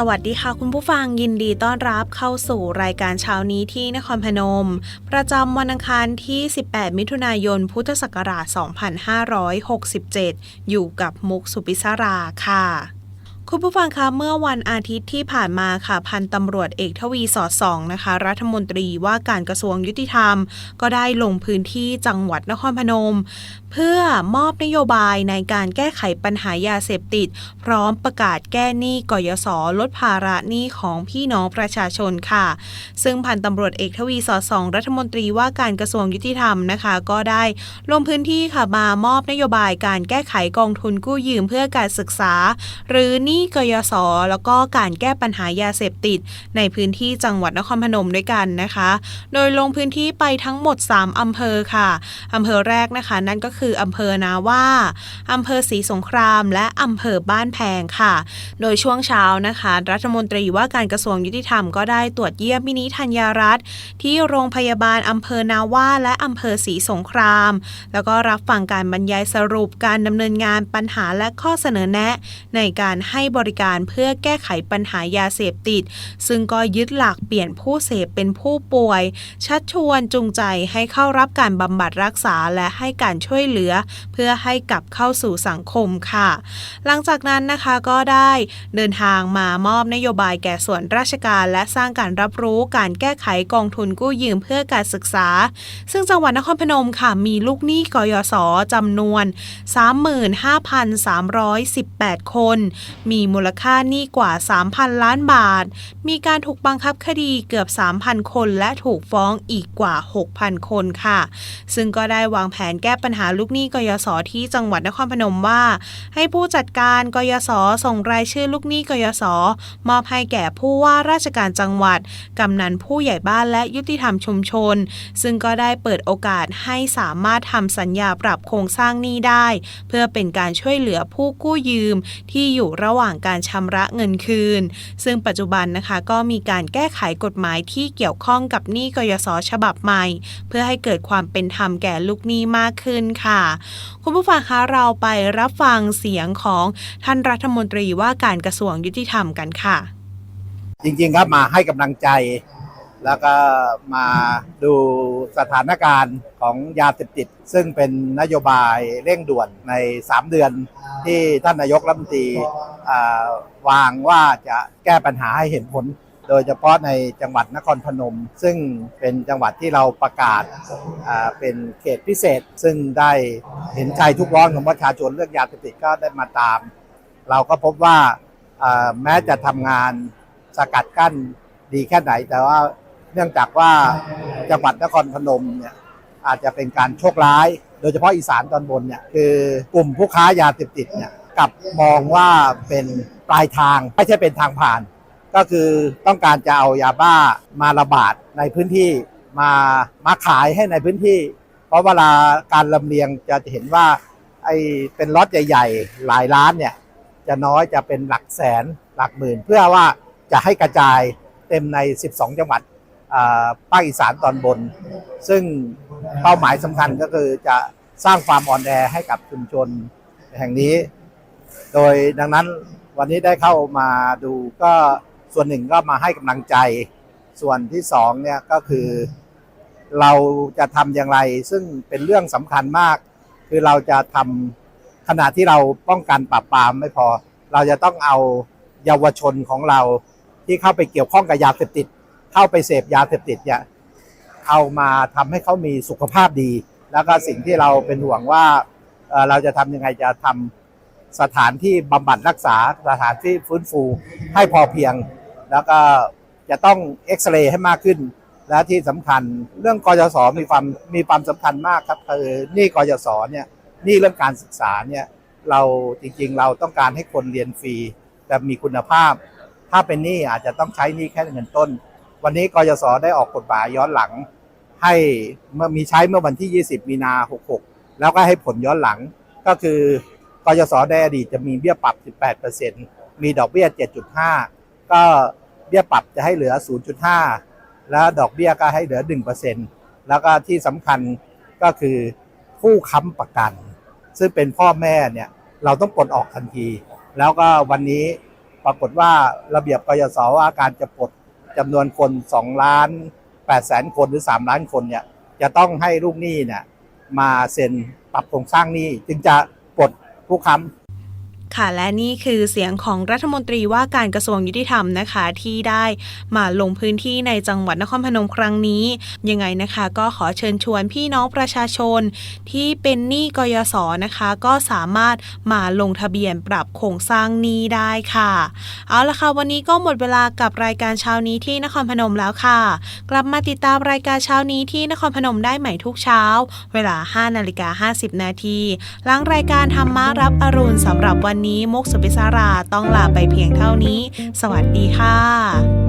สวัสดีค่ะคุณผู้ฟังยินดีต้อนรับเข้าสู่รายการเช้านี้ที่นครพนม ประจำวันอังคารที่ 18 มิถุนายน พุทธศักราช 2567 อยู่กับมุกสุปิศราค่ะ คุณผู้ฟังคะเมื่อวันอาทิตย์ที่ผ่านมาค่ะ พันตำรวจเอกทวีสอดส่องนะคะ รัฐมนตรีว่าการกระทรวงยุติธรรม ก็ได้ลงพื้นที่จังหวัดนครพนม เพื่อมอบนโยบายในการแก้ไขปัญหายาเสพติด พร้อมประกาศแก้หนี้กยศลดภาระหนี้ของพี่น้องประชาชนค่ะ ซึ่งพันตำรวจเอกทวีสอดส่อง รัฐมนตรีว่าการกระทรวงยุติธรรมนะคะ ก็ได้ลงพื้นที่ค่ะมามอบนโยบายการแก้ไขกองทุนกู้ยืมเพื่อการศึกษา หรือหนี้กยศแล้วก็การแก้ปัญหายาเสพติด ในพื้นที่จังหวัดนครพนมด้วยกันนะคะ โดยลงพื้นที่ไปทั้งหมด 3 อำเภอค่ะอำเภอแรกนะคะ นั่นก็คืออำเภอนาว่าอำเภอศรีสงคราม และอำเภอบ้านแพงค่ะ โดยช่วงเช้านะคะ รัฐมนตรีว่าการกระทรวงยุติธรรมก็ได้ตรวจเยี่ยมมินิธัญญารัตน์ที่โรงพยาบาลอำเภอนาว่าและอำเภอศรีสงคราม แล้วก็รับฟังการบรรยายสรุปการดำเนินงานปัญหาและข้อเสนอแนะ ในการให้บริการเพื่อแก้ไขปัญหายาเสพติด ซึ่งก็ยึดหลักเปลี่ยนผู้เสพเป็นผู้ป่วย ชักชวนจูงใจให้เข้ารับการบำบัดรักษาและให้การช่วยเหลือ เพื่อให้กลับเข้าสู่สังคมค่ะ หลังจากนั้นนะคะก็ได้เดินทางมามอบนโยบายแก่ส่วนราชการ และสร้างการรับรู้การแก้ไขกองทุนกู้ยืมเพื่อการศึกษา ซึ่งจังหวัดนครพนมค่ะมีลูกหนี้กยศจำนวน 35,318 คน มีมูลค่าหนี้กว่า 3,000 ล้านบาท มีการถูกบังคับคดีเกือบ 3,000 คนและถูกฟ้องอีกกว่า 6,000 คนค่ะ ซึ่งก็ได้วางแผนแก้ปัญหาลูกหนี้กยศที่จังหวัดนครพนมว่า ให้ผู้จัดการกยศส่งรายชื่อลูกหนี้กยศมอบให้แก่ผู้ว่าราชการจังหวัด กำนันผู้ใหญ่บ้านและยุติธรรมชุมชน ซึ่งก็ได้เปิดโอกาสให้สามารถทำสัญญาปรับโครงสร้างหนี้ได้ เพื่อเป็นการช่วยเหลือผู้กู้ยืมที่อยู่ระหว่างการชำระเงินคืน ซึ่งปัจจุบันนะคะก็มีการแก้ไขกฎหมายที่เกี่ยวข้องกับหนี้กยศฉบับใหม่ เพื่อให้เกิดความเป็นธรรมแก่ลูกหนี้มากขึ้นค่ะ คุณผู้ฟังคะเราไปรับฟังเสียงของท่านรัฐมนตรีว่าการกระทรวงยุติธรรมกันค่ะ จริงๆครับมาให้กำลังใจ แล้วก็มาดูสถานการณ์ของยาเสพติด ซึ่งเป็นนโยบายเร่งด่วนใน 3 เดือนที่ท่านนายกรัฐมนตรีวางว่าจะแก้ปัญหาให้เห็นผล โดยเฉพาะในจังหวัดนครพนม ซึ่งเป็นจังหวัดที่เราประกาศเป็นเขตพิเศษ ซึ่งได้เห็นใจทุกร้อนของประชาชนเรื่องยาเสพติดก็ได้มาตาม เราก็พบว่าแม้จะทำงานสกัดกั้นดีแค่ไหนแต่ว่า เนื่องจากว่าจังหวัดนครพนมเนี่ยอาจจะเป็นการโชคร้าย โดยเฉพาะอีสานตอนบนเนี่ยคือกลุ่มผู้ค้ายาเสพติดเนี่ยกลับมองว่าเป็นปลายทางไม่ใช่เป็นทางผ่าน ก็คือต้องการจะเอายาบ้ามาระบาดในพื้นที่มามาขายให้ในพื้นที่ เพราะเวลาการลำเลียงจะเห็นว่าไอเป็นล็อตใหญ่ ๆ หลายล้านเนี่ยจะน้อยจะเป็นหลักแสนหลักหมื่น เพื่อว่าจะให้กระจายเต็มใน 12 จังหวัด ภาคอีสานตอนบน ซึ่งเป้าหมายสำคัญก็คือจะสร้างความอ่อนแอให้กับชุมชนแห่งนี้ โดยดังนั้นวันนี้ได้เข้ามาดูก็ส่วนหนึ่งก็มาให้กำลังใจ ส่วนที่สองเนี่ยก็คือเราจะทำอย่างไร ซึ่งเป็นเรื่องสำคัญมาก คือเราจะทำขณะที่เราป้องกันปราบปรามไม่พอ เราจะต้องเอาเยาวชนของเราที่เข้าไปเกี่ยวข้องกับยาเสพติด เข้าไปเสพยาเสพติดเนี่ยเอามาทำให้เขามีสุขภาพดี แล้วก็สิ่งที่เราเป็นห่วงว่าเราจะทำยังไงจะทำสถานที่บำบัดรักษาสถานที่ฟื้นฟูให้พอเพียง แล้วก็จะต้องเอ็กซเรย์ให้มากขึ้น และที่สำคัญเรื่องกยศมีความมีความสำคัญมากครับคือนี่กยศเนี่ยนี่เรื่องการศึกษาเนี่ยเราจริงๆ เราต้องการให้คนเรียนฟรีแบบมีคุณภาพ ถ้าเป็นนี้อาจจะต้องใช้นี้แค่เงินต้น วันนี้กยศได้ออกกฎหมายย้อนหลัง ให้เมื่อมีใช้เมื่อวันที่ 20 มีนา 66 แล้วก็ให้ผลย้อนหลัง ก็คือกยศในอดีตจะมีเบี้ยปรับ 18%มีดอกเบี้ย 7.5 ก็เบี้ยปรับจะให้เหลือ 0.5 แล้วดอกเบี้ยก็ให้เหลือ 1%แล้วก็ที่สำคัญก็คือผู้ค้ำประกัน ซึ่งเป็นพ่อแม่เนี่ยเราต้องปลดออกทันที แล้วก็วันนี้ปปรากฏว่าระเบียบกยศว่าการจะปลด จำนวนคน2ล้าน8แสนคนหรือ 3 ล้านคนเนี่ยจะต้องให้ลูกหนี้เนี่ยมาเซ็นปรับโครงสร้างหนี้จึงจะปลดผู้ค้ำ ค่ะและนี่คือเสียงของรัฐมนตรีว่าการกระทรวงยุติธรรมนะคะ ที่ได้มาลงพื้นที่ในจังหวัดนครพนมครั้งนี้ ยังไงนะคะ ก็ขอเชิญชวนพี่น้องประชาชน ที่เป็นหนี้กยศนะคะ ก็สามารถมาลงทะเบียนปรับโครงสร้างหนี้ได้ค่ะ เอาละค่ะวันนี้ก็หมดเวลากับรายการเช้านี้ที่นครพนมแล้วค่ะ กลับมาติดตามรายการเช้านี้ที่นครพนมได้ใหม่ทุกเช้า เวลา5นาฬิกา50นาทีหลังรายการธรรมะรับอรุณสำหรับวันวันนี้มุกสุปิสาราต้องลาไปเพียงเท่านี้ สวัสดีค่ะ